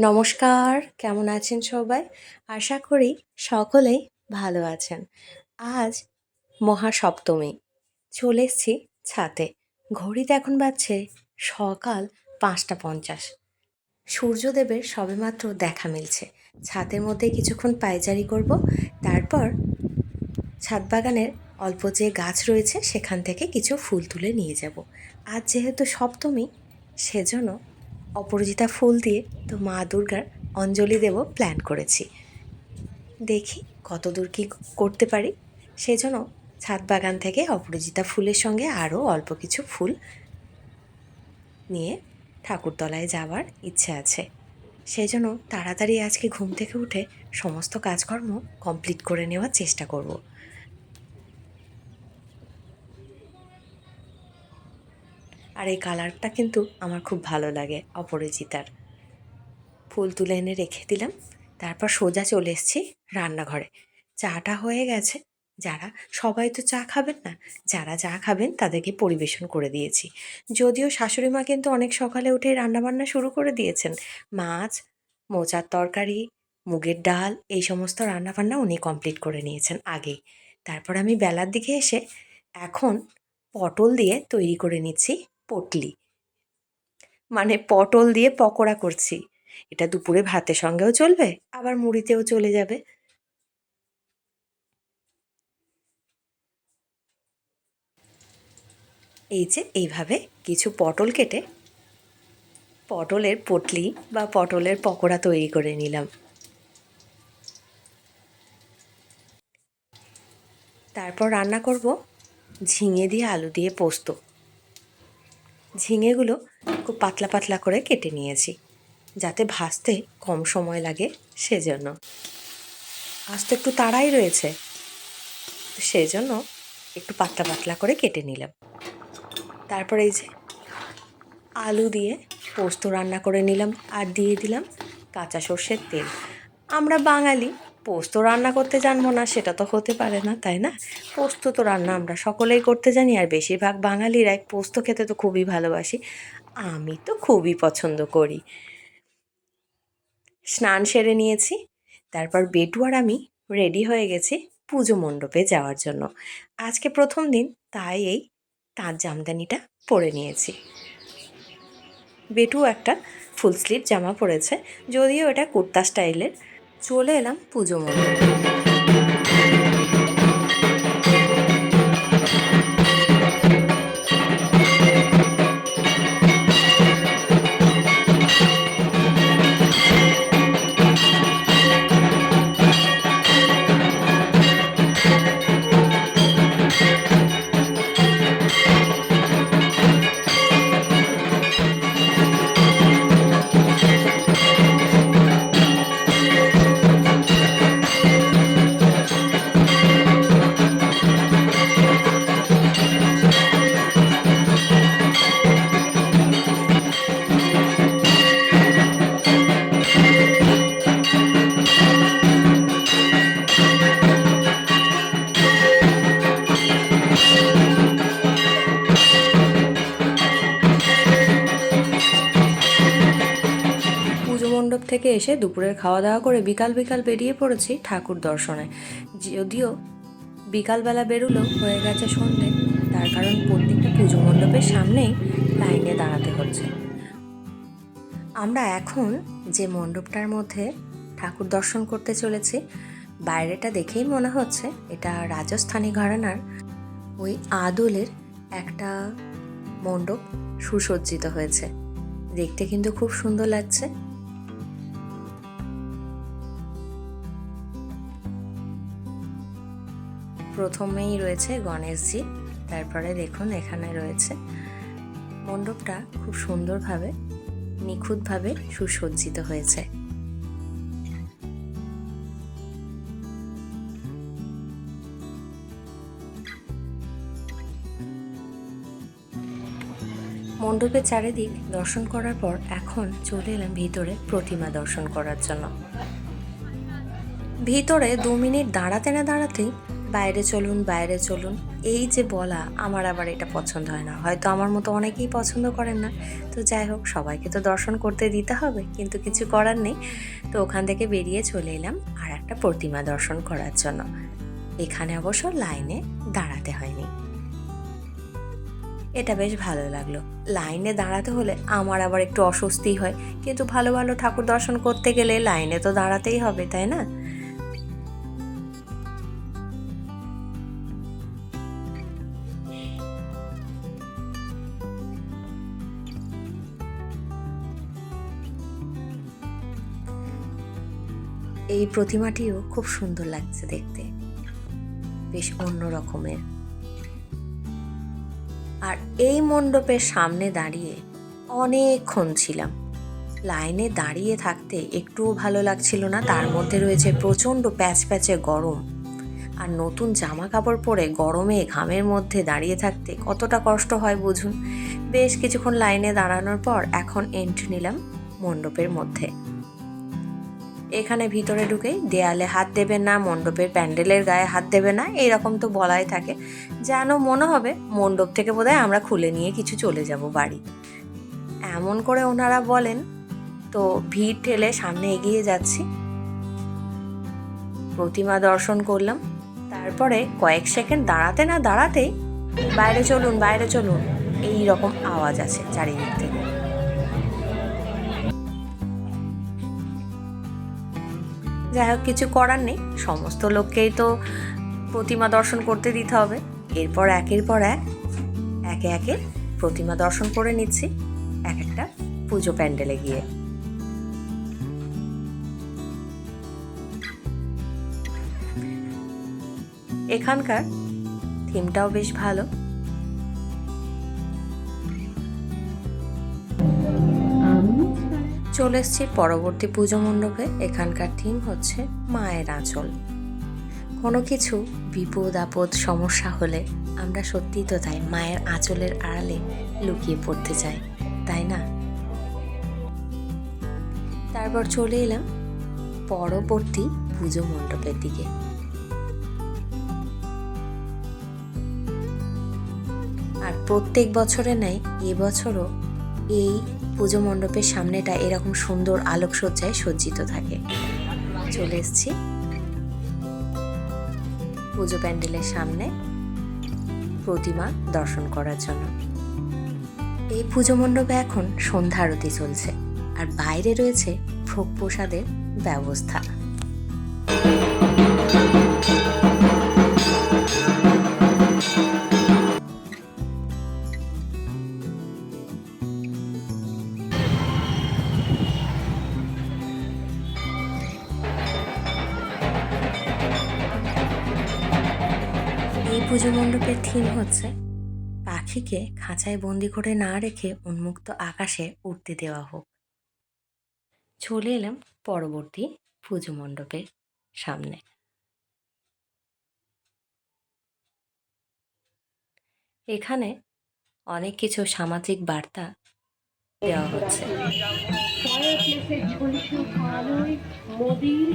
নমস্কার, কেমন আছেন সবাই? আশা করি সকলেই ভালো আছেন। আজ মহাসপ্তমী, চলে এসছি ছাতে। ঘড়িতে এখন বাজছে সকাল পাঁচটা পঞ্চাশ। সূর্যদেবের সবেমাত্র দেখা মিলছে। ছাতের মধ্যে কিছুক্ষণ পায়চারি করব, তারপর ছাদ বাগানের অল্প যে গাছ রয়েছে, সেখান থেকে কিছু ফুল তুলে নিয়ে যাব। আজ যেহেতু সপ্তমী, সেজন্য অপরাজিতা ফুল দিয়ে তো মা দুর্গার অঞ্জলি দেব প্ল্যান করেছি। দেখি কত দূর কী করতে পারি। সেজন্য ছাদ বাগান থেকে অপরাজিতা ফুলের সঙ্গে আরও অল্প কিছু ফুল নিয়ে ঠাকুরতলায় যাওয়ার ইচ্ছে আছে। সেই জন্য তাড়াতাড়ি আজকে ঘুম থেকে উঠে সমস্ত কাজকর্ম কমপ্লিট করে নেওয়ার চেষ্টা করব। আর এই কালারটা কিন্তু আমার খুব ভালো লাগে অপরাজিতার ফুল তুলে এনে রেখে দিলাম, তারপর সোজা চলে এসেছি রান্নাঘরে। চাটা হয়ে গেছে, যারা, সবাই তো চা খাবেন না, যারা চা খাবেন তাদেরকে পরিবেশন করে দিয়েছি। যদিও শাশুড়ি মা কিন্তু অনেক সকালে উঠে রান্নাবান্না শুরু করে দিয়েছেন। মাছ, মোচার তরকারি, মুগের ডাল, এই সমস্ত রান্নাবান্না উনি কমপ্লিট করে নিয়েছেন আগেই। তারপর আমি বেলার দিকে এসে এখন পটল দিয়ে তৈরি করে নিচ্ছি। পটলি। মানে পটল দিয়ে পকোড়া করছি। এটা দুপুরে ভাতের সঙ্গেও চলবে, আবার মুড়িতেও চলে যাবে। এই যে এইভাবে কিছু পটল কেটে পটলের পটলি বা পটলের পকোড়া তৈরি করে নিলাম। তারপর রান্না করব ঝিঙে দিয়ে আলু দিয়ে পোস্ত। ঝিঙেগুলো খুব পাতলা পাতলা করে কেটে নিয়েছি, যাতে ভাজতে কম সময় লাগে সেজন্য। আজ তো একটু তাড়াই রয়েছে সেজন্য একটু পাতলা পাতলা করে কেটে নিলাম। তারপরে এই যে আলু দিয়ে পোস্ত রান্না করে নিলাম আর দিয়ে দিলাম কাঁচা সর্ষের তেল। আমরা বাঙালি পোস্ত রান্না করতে জানব না, সেটা তো হতে পারে না, তাই না? পোস্ত তো রান্না আমরা সকলেই করতে জানি, আর বেশিরভাগ বাঙালিরা পোস্ত খেতে তো খুবই ভালোবাসি। আমি তো খুবই পছন্দ করি। স্নান সেরে নিয়েছি, তারপর বেটু আর আমি রেডি হয়ে গেছি পুজো মণ্ডপে যাওয়ার জন্য। আজকে প্রথম দিন, তাই এই তাঁত জামদানিটা পরে নিয়েছি। বেটু একটা ফুল স্লিভ জামা পরেছে, যদিও এটা কুর্তা স্টাইলের চলে এলাম পুজো মণ্ডপে। থেকে এসে দুপুরের খাওয়া দাওয়া করে বিকাল বিকাল বেরিয়ে পড়েছি ঠাকুর দর্শনে। যদিও বিকালবেলা বেরোলো, হয়ে গেছে সন্ধে। তার কারণ প্রত্যেকটা পুজো মণ্ডপের সামনেই লাইনে দাঁড়াতে হচ্ছে। আমরা এখন যে মণ্ডপটার মধ্যে ঠাকুর দর্শন করতে চলেছি, বাইরেটা দেখেই মনে হচ্ছে এটা রাজস্থানী ঘরানার ওই আদলের একটা মণ্ডপ সুসজ্জিত হয়েছে। দেখতে কিন্তু খুব সুন্দর লাগছে। প্রথমেই রয়েছে গণেশজি, তারপরে দেখুন এখানে রয়েছে মণ্ডপটা খুব সুন্দরভাবে, নিখুঁতভাবে সুসজ্জিত হয়েছে। মণ্ডপের চারিদিক দর্শন করার পর এখন চলে এলাম ভিতরে প্রতিমা দর্শন করার জন্য। ভিতরে দু মিনিট দাঁড়াতে না দাঁড়াতেই বাইরে চলুন বাইরে চলুন। এই যে বলা, আমার আবার এটা পছন্দ হয় না। হয়তো আমার মতো অনেকেই পছন্দ করেন না। তো যাই হোক, সবাইকে তো দর্শন করতে দিতে হবে, কিন্তু কিছু করার নেই। তো ওখান থেকে বেরিয়ে চলে এলাম আর একটা প্রতিমা দর্শন করার জন্য। এখানে অবশ্য লাইনে দাঁড়াতে হয়নি। এটা বেশ ভালো লাগল। লাইনে দাঁড়াতে হলে আমার আবার একটু অস্বস্তি হয়। কিন্তু ভালো ভালো ঠাকুর দর্শন করতে গেলে লাইনে তো দাঁড়াতেই হবে, তাই না? এই প্রতিমাটিও খুব সুন্দর লাগছে দেখতে। বেশ অন্য রকমের। আর এই মণ্ডপের সামনে দাঁড়িয়ে অনেকক্ষণ ছিলাম। লাইনে দাঁড়িয়ে থাকতে একটুও ভালো লাগছিল না, তার মধ্যে রয়েছে প্রচণ্ড প্যাচ প্যাচে গরম। আর নতুন জামা কাপড় পরে গরমে ঘামের মধ্যে দাঁড়িয়ে থাকতে কতটা কষ্ট হয় বুঝুন? বেশ কিছুক্ষণ লাইনে দাঁড়ানোর পর এখন এন্ট্রি নিলাম মণ্ডপের মধ্যে। এখানে ভিতরে ঢুকেই দেয়ালে হাত দেবে না, মণ্ডপের প্যান্ডেলের গায়ে হাত দেবে না এরকম তো বলাই থাকে। যেন মনে হবে মণ্ডপ থেকে বোধহয় আমরা খুলে নিয়ে কিছু চলে যাব বাড়ি। এমন করে ওনারা বলেন, তো ভিড় ঠেলে সামনে এগিয়ে যাচ্ছি। প্রতিমা দর্শন করলাম। তারপরে কয়েক সেকেন্ড দাঁড়াতে না দাঁড়াতেই, বাইরে চলুন বাইরে চলুন। এই রকম আওয়াজ আছে চারিদিক থেকে। যাই হোক, কিছু করার নেই। সমস্ত লোককেই তো প্রতিমা দর্শন করতে দিতে হবে। এরপর একের পর এক, একে একে প্রতিমা দর্শন করে নিচ্ছি এক একটা পুজো প্যান্ডেলে গিয়ে। এখানকার থিমটাও বেশ ভালো। চলে এসছি পরবর্তী পুজো মণ্ডপে। এখানকার থিম হচ্ছে মায়ের আঁচল। কোনো কিছু বিপদ, আপদ, সমস্যা হলে আমরা সত্যিই তো তাই মায়ের আঁচলের আড়ালে লুকিয়ে পড়তে চাই, তাই না? তারপর চলে এলাম পরবর্তী পুজো মণ্ডপের দিকে। আর প্রত্যেক বছরে নেয় এবছরও এই পুজো মণ্ডপের সামনেটা এরকম সুন্দর আলোকসজ্জায় সজ্জিত থাকে। চলে এসছি। পুজো প্যান্ডেলের সামনে প্রতিমা দর্শন করার জন্য। এই পুজো মণ্ডপে এখন সন্ধ্যা আরতি চলছে। আর বাইরে রয়েছে ভোগ প্রসাদের ব্যবস্থা। পুজো মণ্ডপের থিম হচ্ছে পাখিকে খাঁচায় বন্দি করে না রেখে উন্মুক্ত আকাশে উঠতে দেওয়া হোক। চলে এলাম পরবর্তী পুজো মণ্ডপের সামনে। এখানে অনেক কিছু সামাজিক বার্তা দেওয়া হচ্ছে।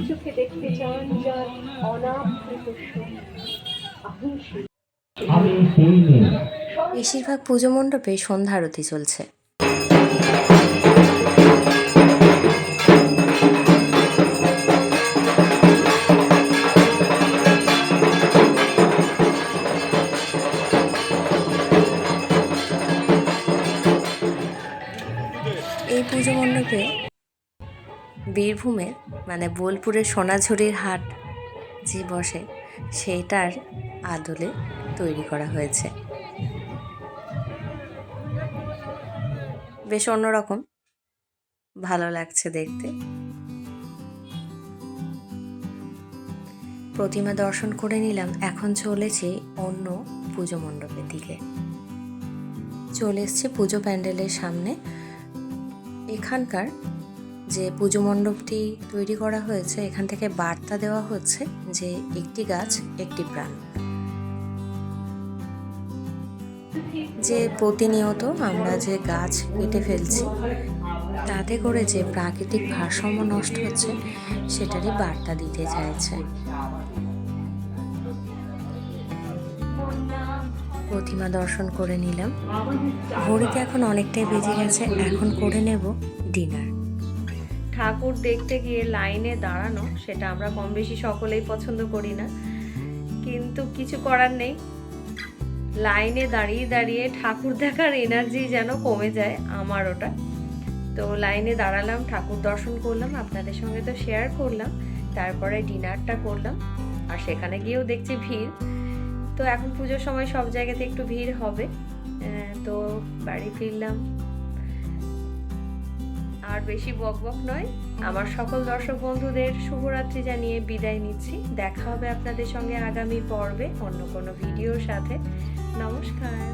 চোখে দেখতে চান যার বেশিরভাগ পুজো মণ্ডপে সন্ধ্যা আরতি চলছে। এই পুজো মণ্ডপে বীরভূমের মানে বোলপুরের সোনাঝুরির হাট যে বসে সেটার আদলে তৈরি করা হয়েছে। বেশ অন্যরকম। ভালো লাগছে দেখতে। প্রতিমা দর্শন করে নিলাম। এখন চলেছে অন্য পুজো মণ্ডপের দিকে। চলে এসছে পুজো প্যান্ডেলের সামনে। এখানকার যে পুজো মণ্ডপটি তৈরি করা হয়েছে, এখান থেকে বার্তা দেওয়া হচ্ছে যে একটি গাছ, একটি প্রাণ। যে প্রতিনিয়ত আমরা যে গাছ কেটে ফেলছি, তাতে করে যে প্রাকৃতিক ভারসাম্য নষ্ট হচ্ছে, সেটারই বার্তা দিতে চাইছে। প্রতিমা দর্শন করে নিলাম। ঘড়িতে এখন অনেকটাই বেজে গেছে, এখন করে নেব ডিনার। ঠাকুর দেখতে গিয়ে লাইনে দাঁড়ানো, সেটা আমরা কম বেশি সকলেই পছন্দ করি না। কিন্তু কিছু করার নেই। লাইনে দাঁড়িয়ে দাঁড়িয়ে ঠাকুর দেখার এনার্জি যেন কমে যায় আমার ওটা। তো লাইনে দাঁড়ালাম, ঠাকুর দর্শন করলাম, আপনাদের সঙ্গে তো শেয়ার করলাম, তারপরে ডিনারটা করলাম, আর সেখানে গিয়েও দেখছি ভিড়। তো এখন পুজোর সময় সব জায়গাতে একটু ভিড় হবে তো বাড়ি ফিরলাম। আর বেশি বক বক নয়, আমার সকল দর্শক বন্ধুদের শুভরাত্রি জানিয়ে বিদায় নিচ্ছি। দেখা হবে আপনাদের সঙ্গে আগামী পর্বে অন্য কোনো ভিডিওর সাথে। নমস্কার।